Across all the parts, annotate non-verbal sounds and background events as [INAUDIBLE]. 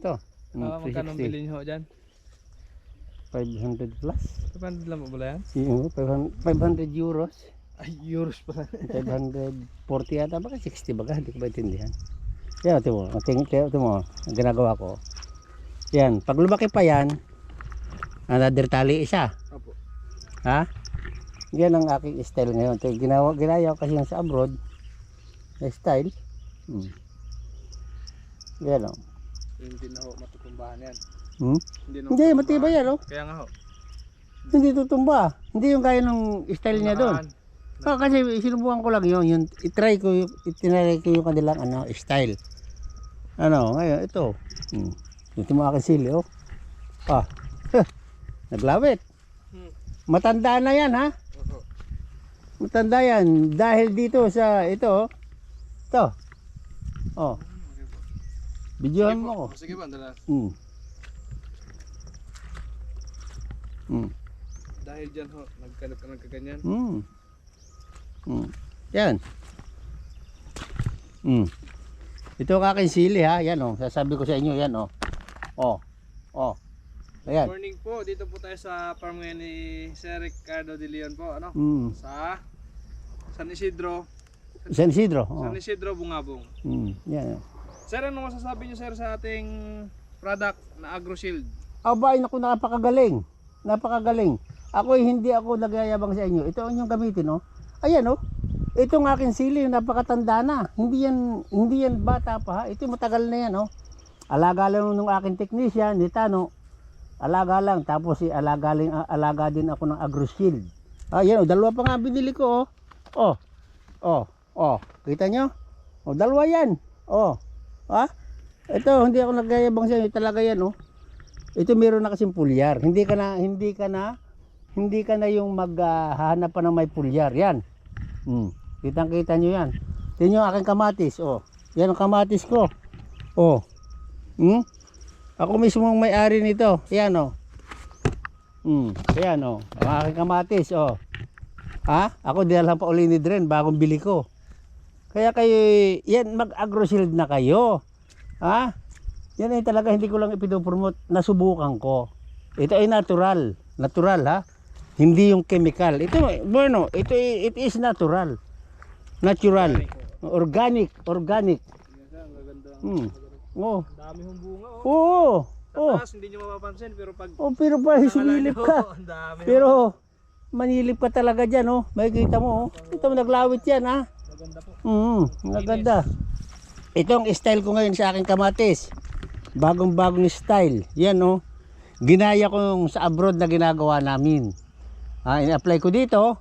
Ito. Ah, magkano 360. bilhin nyo dyan? 500 plus. Kapag lang mo ba yan? Yung 500, 500 euros. Ay, euros pala. [LAUGHS] 540 yata baka 60 baga hindi ko maintindihan yan ito mo tingin ito mo ang ginagawa ko yan pag lumaki pa yan another tali isa Opo. ha yan ang aking style ngayon ito, ginawa, ginaya ko kasi yung sa abroad na style hmm. yan o Hindi na ho matutumbahan yan. hmm? Hindi na ho hindi matutumbahan. matibay yan o Kaya nga ho. hindi tutumba hindi yung kaya ng style niya doon. Oh, kasi sinubukan ko lang yun, yung itry ko yung itinry ko yung kanilang ano, style. Ano, ngayon ito. Hmm. Ito mo aking sili, oh. Ah. [LAUGHS] Naglawit. Hmm. Matanda na yan, ha? Matanda yan dahil dito sa ito, oh. Ito. Oh. Videohan mo ko. Sige po, dalas. Hmm. Hmm. Dahil dyan ho, nagkanap ka nagkaganyan. Hmm. Hmm. Yan. Hmm. Ito ang aking sili ha. Yan oh. Sasabi ko sa inyo yan oh. Oh. Oh. Ayan. Morning po, dito po tayo sa farm ngayon ni Sir Ricardo De Leon po, ano? Hmm. Sa San Isidro, San Isidro. Oh. San Isidro Bungabong. Hmm. Yan. oh. Sir, ano masasabi niyo sir sa ating product na AgroShield? Aba, ay naku, napakagaling. Napakagaling. Ako hindi ako nagyayabang sa inyo. Ito ang inyong gamitin, oh. Ayan, oh. Ito ang aking sili, napakatanda na. Hindi yan, hindi yan bata pa, ha. Ito matagal na yan, oh. Alaga lang nung aking technician, ni Tano. Alaga lang. Tapos si alaga, lang, alaga din ako ng AgroShield. Ayan, oh. Dalawa pa nga binili ko, oh. Oh. Oh. Oh. Kita nyo? Oh, dalawa yan. Oh. Ha? Ito, hindi ako nagyayabang sa inyo. Talaga yan, oh ito meron na kasing pulyar. Hindi ka na hindi ka na hindi ka na yung maghahanap pa ng may pulyar. Yan. Hmm. Kitang-kita nyo yan. Tingnan nyo ang aking kamatis. Oh. Yan ang kamatis ko. Oh. Hmm? Ako mismo ang may-ari nito. Yan oh. Hmm. Yan oh. Ang aking kamatis. Oh. Ha? Ako dinalhan pa uli ni Dren bagong bili ko. Kaya kayo, yan mag-agrosilid na kayo. Ha? Yan ay talaga hindi ko lang ipinopromote, nasubukan ko. Ito ay natural, natural ha. Hindi yung chemical. Ito, bueno, ito ay- it is natural. Natural. Organic, organic. Hmm. Oh. Dami hong bunga oh. Oo. Oh. taas, hindi nyo mapapansin pero pag Oh, pero pa sumilip nyo, ka. [LAUGHS] Pero manilip ka talaga diyan, oh. Makikita mo, oh. Ito naglawit 'yan, ha. Maganda po. Mm, maganda. Ito ang style ko ngayon sa aking kamatis. Bagong bagong style. Yan oh. Ginaya ko sa abroad na ginagawa namin. Ah, in-apply ko dito.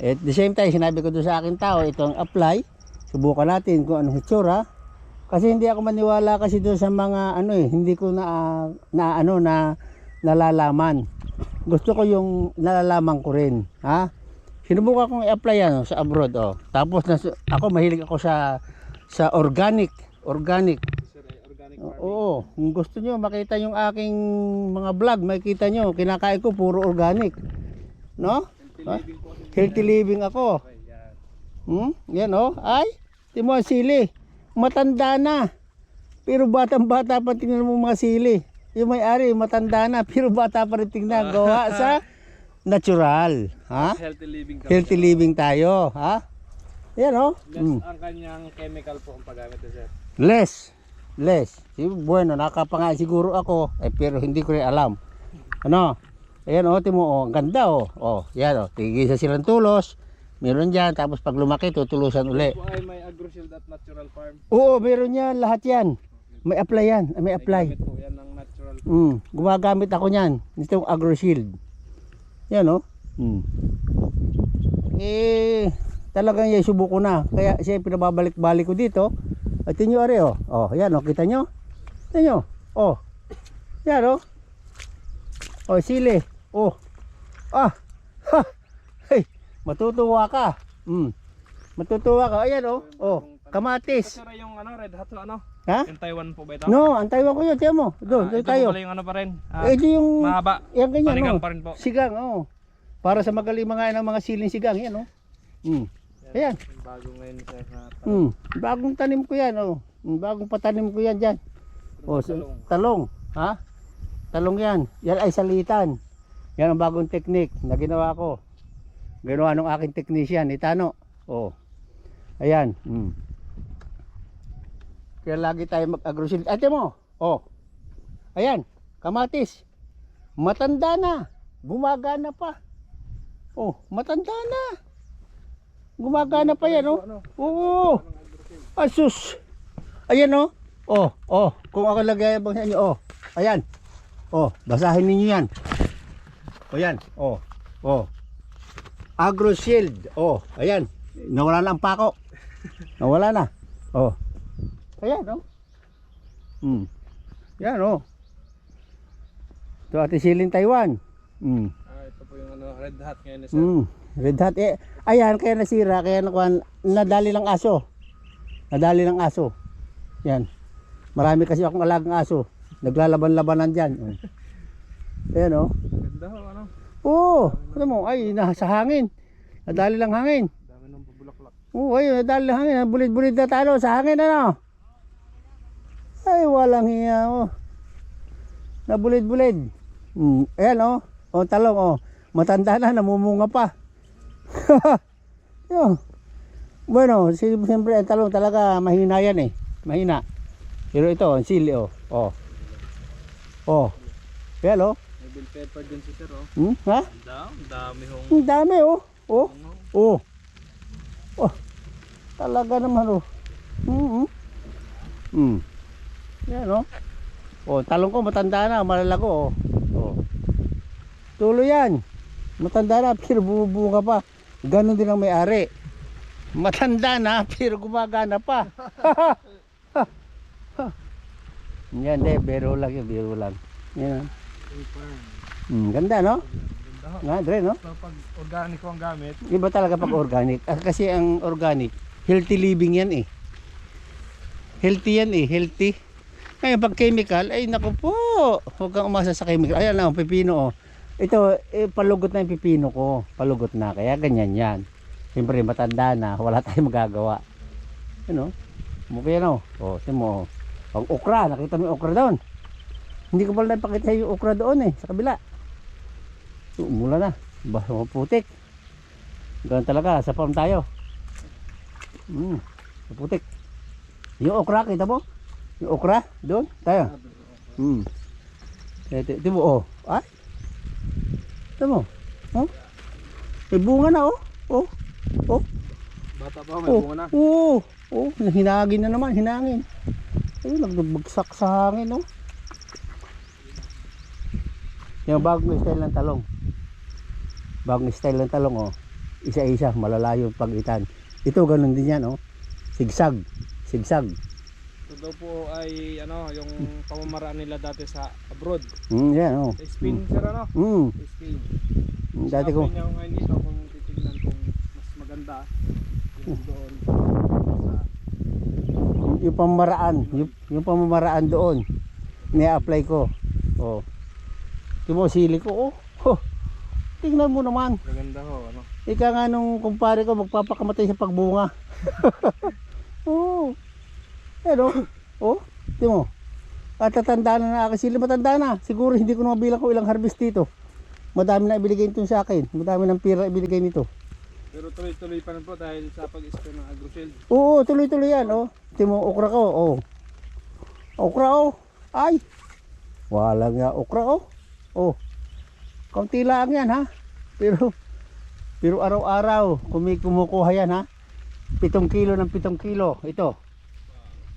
At the same time, sinabi ko doon sa aking tao, itong apply. Subukan natin kung anong hitsura. Kasi hindi ako maniwala kasi doon sa mga ano eh, hindi ko na na ano na nalalaman. Gusto ko yung nalalaman ko rin, ha? Sinubukan kong i-apply yan sa abroad oh. Tapos na, ako mahilig ako sa sa organic, organic. Oo, kung gusto nyo makita yung aking mga vlog, makikita nyo, kinakain ko puro organic. No? Healthy living. Healthy ako. Hmm? Yan oh. Ay, timo ang sili. Matanda na. Pero batang bata pa tingnan mo mga sili. Yung may-ari, matanda na. [LAUGHS] Pero bata pa rin tingnan. Gawa sa [LAUGHS] natural. Ha? Healthy living. Healthy living tayo. Ha? Yan oh. Less Hmm. ang kanyang chemical po ang paggamit eh, sir. Less. Less. Si- Bueno, nakapanga siguro ako, eh, pero hindi ko rin alam. Ano? Ayan oh, timo oh, ang ganda oh. Oh, yan oh, tigil sa silang tulos. Meron diyan tapos pag lumaki tutulusan uli. Po ay may AgroShield at natural farm. Oo, meron yan lahat yan. May apply yan, may apply. Gamit po yan ng natural Mm, gumagamit ako niyan. Nitong AgroShield. Yan oh. Mm. Eh, talagang yan subuko na. Kaya siya pinababalik-balik ko dito. At yun yung oh. Oh, yan oh, kita nyo? Kita nyo? Oh. Yan oh. Oh, sili. Oh. Ah. Ha. Hey, matutuwa ka. Mm. Matutuwa ka. Ayan oh. Oh, Ito kamatis. ay yung ano, red hot ano? Ha? Yung Taiwan po ba ito? No, antay ko yun. Tiyan mo. Doon, Ah, doon ito tayo. pala yung ano pa rin. Ah, Eh, ito yung, mahaba. yan ganyan, Panigang oh. pa rin po. Sigang, oh. Para sa magaling mga ng mga siling sigang, yan, oh. Mm. Ayan. Bago ngayon sir na Mm. Bagong tanim ko yan, oh. Bagong patanim ko yan dyan. Oh, sa- talong. Ha? Talong yan. Yan ay salitan. Yan ang bagong technique na ginawa ko. Ginawa ng aking technician, Itano. Oh. Ayan. Mm. Kaya lagi tayo mag-agrosil. Ate mo. Oh. Ayan. Kamatis. Matanda na. Gumagana pa. Oh, matanda na. Gumagana pa yan, oh. Oo. Asus. Ayan oh. Oh, oh. Kung ako lagay bang sa inyo, oh. Ayan. Oh, basahin ninyo yan. Oh, yan. Oh. Oh. Agro Shield. Oh, ayan. Nawala na ang pako. Nawala na. Oh. Ayan, oh. Hmm. Yan, oh. Ito ate Silin Taiwan. Hmm. Po yung ano, red hat ngayon ni sir. Mm, red hot. Eh, ayan, kaya nasira, kaya nakuha, nadali lang aso. Nadali lang aso. Yan. Marami kasi akong alagang aso. Naglalaban-labanan dyan. Oh. Ayan, oh. Ganda ho, ano? Oo, ano mo, ay, nasa hangin. Nadali lang hangin. Dami ng pabulaklak. Oo, ayun, nadali lang hangin. Bulid-bulid na talo sa hangin, ano. Ay, walang hiya, oh. Nabulid-bulid. Mm, ayan, oh. Oh, talong, oh. Matanda na, namumunga pa. [LAUGHS] Yun. Bueno, si- siyempre ang talong talaga mahina yan eh. Mahina. Pero ito, ang sili, oh. Oh. Oh. Ayan, oh. May bell pepper din si sir, oh. Hmm? Ha? Dami, dami hong... Ang dami, oh. Oh. Oh. Oh. Talaga naman oh. Mm. Mm. Yan oh. Oh, talong ko matanda na, malalago oh. Oh. Tuloy yan. Matanda na pero bumubuka pa. Ganon din ang may-ari. Matanda na pero gumagana pa. [LAUGHS] yan de, biro lang yun, biro lang. Yan. Mm, ganda no? Nga, Dre, no? So, pag organiko ang gamit, Iba talaga pag organic. Ah, Kasi ang organic, healthy living yan eh. Healthy yan eh, healthy. Ngayon pag chemical, ay naku po, huwag kang umasa sa chemical. Ayan lang, pipino oh. Ito, eh, palugot na yung pipino ko. Palugot na, kaya ganyan yan. Siyempre, matanda na, [LAUGHS] wala tayong magagawa. Ano? Mukha yan oh. Oh, tingnan mo oh. Ang okra, nakita mo yung okra doon. Hindi ko pala napakita yung okra doon eh, sa kabila. So, mula na. Basta putik. Ganun talaga, sa farm tayo. Mm, putik. Yung okra, kita mo? Yung okra, doon, tayo. Mm. Ito, ito mo, oh. Ay. Ito mo. Oh. May bunga na, oh. Oh. Oh. bata pa, may Oh. bunga na. Oo. Oh, hinagin na naman, hinangin. Ayun, nagbagsak sa hangin, oh. Yung bagong style ng talong. Bagong style ng talong, oh. Isa-isa, malalayo pagitan. Ito, ganun din yan, oh. Sigsag. Sigsag. Ito daw po ay, ano, yung pamamaraan nila dati sa abroad. Mm, yan, oh. Spain, sir, ano? Mm. Spain. Mm, Dati ko, Sabi niya ngayon dito kung titignan kung mas maganda yung doon sa yung pamamaraan, yung, yung pamamaraan doon, ni-apply ko. Oh. Yung mo, sili ko, oh. oh. Tingnan mo naman. maganda ho, ano? Ika nga nung kumpare ko magpapakamatay sa pagbunga. [LAUGHS] Oo. Pero, oh, di mo. At tatanda na na ako sila matanda na. Siguro hindi ko na mabilang ko ilang harvest dito. Madami na ibigay nito sa akin. Madami ng pira ibigay nito. Pero tuloy-tuloy pa rin po dahil sa pag-spray ng agroshield. Oo, tuloy-tuloy yan, oh. Timo okra ko, oh. Okra, oh. Ay. Wala nga okra, oh. Oh. Kaunti lang yan, ha. Pero, pero araw-araw, kumi kumukuha yan, ha. Pitong kilo ng pitong kilo. Ito.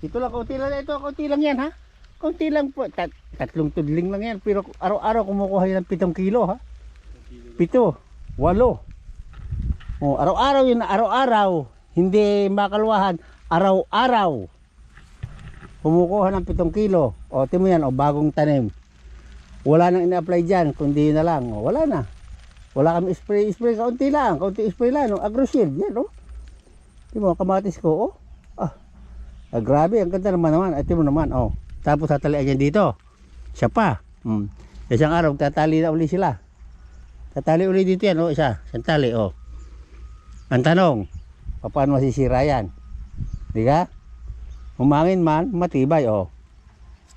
Ito lang, kaunti lang. Ito, kaunti lang yan, ha. Kaunti lang po. Tat, tatlong tudling lang yan. Pero araw-araw kumukuha yan ng pitong kilo, ha. Pito. Walo. Oh, araw-araw yun, araw-araw. Hindi makalwahan. Araw-araw. Kumukuha ng 7 kilo. O, timo yan, o, bagong tanim. Wala nang ina-apply dyan, kundi yun na lang. O, wala na. Wala kami spray, spray, kaunti lang. Kaunti spray lang, no? Agroshield, yan, no? Timo, kamatis ko, oh. Ah, grabe, ang ganda naman naman. At timo naman, oh. Tapos tatalian yan dito. Siya pa. Hmm. Isang araw, tatali na uli sila. Tatali uli dito yan, oh, isa. Isang tali, oh. Ang tanong, paano masisira yan? Di ka? Humangin man, matibay, oh.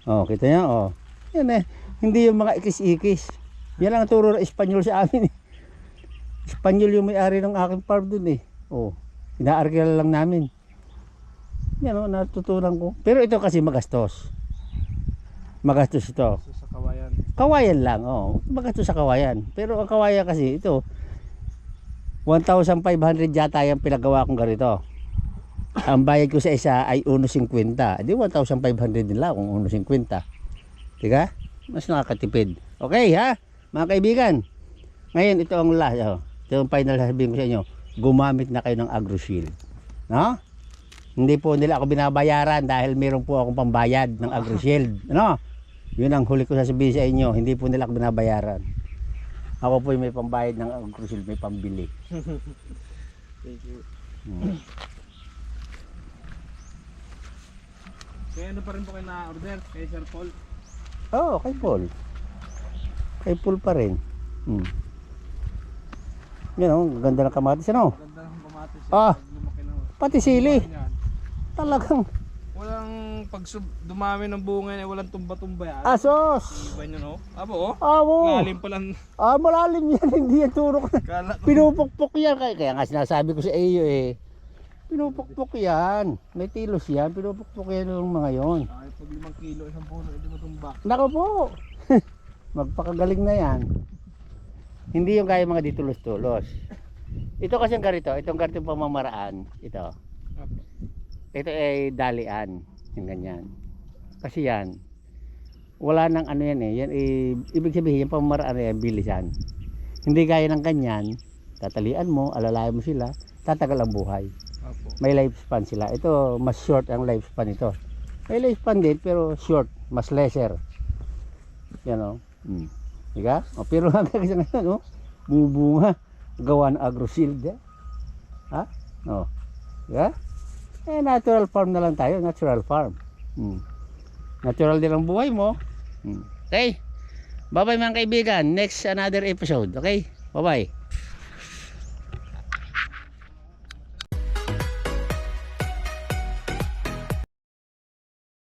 Oh, kita niyo, oh. Yan eh. Hindi yung mga ikis-ikis. Yan ang turo ng Espanyol sa amin eh. Espanyol yung may-ari ng aking farm dun eh. Oh, inaarkila lang namin. Yan oh, natutunan ko. Pero ito kasi magastos. Magastos ito. Sa kawayan. Kawayan lang, oh. Magastos sa kawayan. Pero ang kawayan kasi ito 1,500 yata yung pinagawa kong ganito. Ang bayad ko sa isa ay 1.50. Di 1,500 din lang kung 1.50. Diga? Mas nakakatipid. Okay ha? Mga kaibigan. Ngayon ito ang last. Oh. Ito ang final na sabihin ko sa inyo. Gumamit na kayo ng AgroShield. No? Hindi po nila ako binabayaran dahil meron po akong pambayad ng AgroShield. Ano? Yun ang huli ko sasabihin sa inyo. Hindi po nila ako binabayaran. Ako po yung may pambayad ng AgroShield, may pambili. [LAUGHS] Thank you. Hmm. Kaya ano pa rin po kayo na-order kay Sir Paul? Oo, oh, kay Paul. Kay Paul pa rin. Hmm. Yan oh, ganda ng kamatis ano. Ganda ng kamatis. Ah. Pati sili. Yan. Talagang Walang pag sub- dumami ng bunga niya, walang tumba-tumba yan. asos. Iba niyo no? Abo oh. Awo. Lalim pa lang. Ah, malalim yan. [LAUGHS] Hindi yan turok. Kala ko. Pinupukpok yan. Kaya, kaya nga sinasabi ko sa iyo eh. Pinupukpok yan. May tilos yan. Pinupukpok yan yung mga yon. Ay, pag limang kilo, isang puno, hindi matumba. Nako po. [LAUGHS] Magpakagaling na yan. Hindi yung kaya mga ditulos-tulos. Ito kasi ang ganito, itong ganitong pamamaraan, ito. Apo. Ito ay dalian, yung ganyan. Kasi yan, wala nang ano yan eh. Yan, eh, ibig sabihin, yung pamamaraan yan, bilisan. Hindi gaya ng ganyan, tatalian mo, alalayan mo sila, tatagal ang buhay. Apo. May lifespan sila. Ito, mas short ang lifespan ito. May lifespan din, pero short, mas lesser. Yan o. Hmm. Diga? O, pero [LAUGHS] hanggang sa ngayon, oh, bubunga. Gawa ng agro-shield. Eh. Ha? O. Diga? Eh, natural farm na lang tayo. Natural farm. Hmm. Natural din ang buhay mo. Hmm. Okay. Bye-bye mga kaibigan. Next another episode. Okay? Bye-bye.